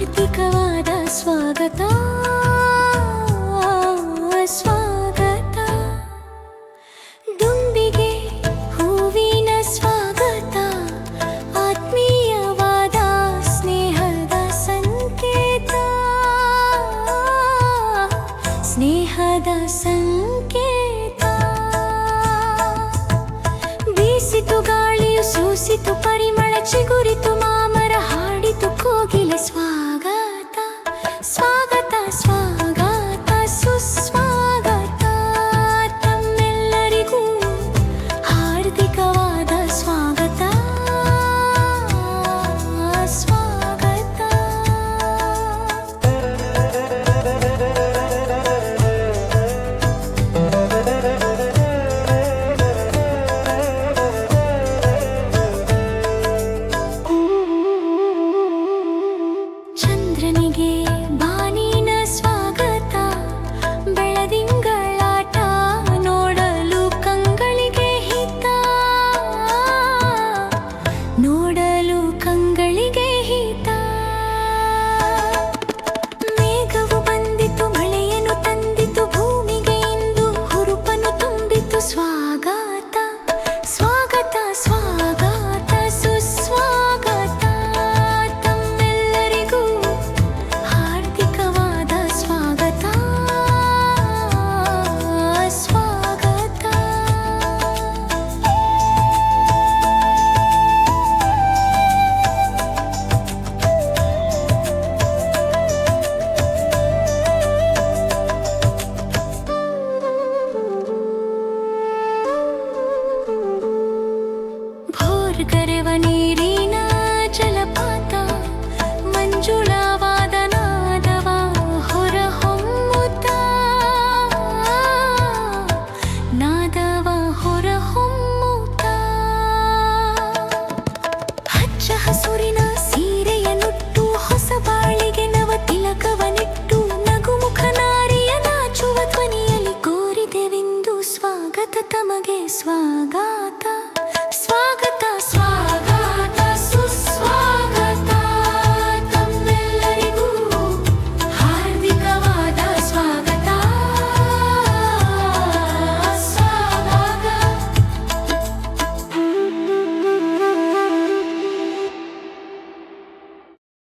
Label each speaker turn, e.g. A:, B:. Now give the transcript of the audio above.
A: ಸಾರ್ಥಕವಾದ ಸ್ವಾಗತ. ಸ್ವಾಗತ. ದುಂಬಿಗೆ ಹೂವಿನ ಸ್ವಾಗತ. ಆತ್ಮೀಯವಾದ ಸ್ನೇಹದ ಸಂಕೇತ. ಸ್ನೇಹದ ಸಂಕೇತ. ಬೀಸಿತು ಗಾಳಿಯು ಸೂಸಿತು, ಪರಿಮಳ ಚಿಗುರಿತು, ಮಾಮರ ಹಾಡಿತು, ಕೋಗಿಲೆ ಸ್ವಾ ಸ್ವಾಗತ ತಮಗೆ ಸ್ವಾಗತ. ಸ್ವಾಗತ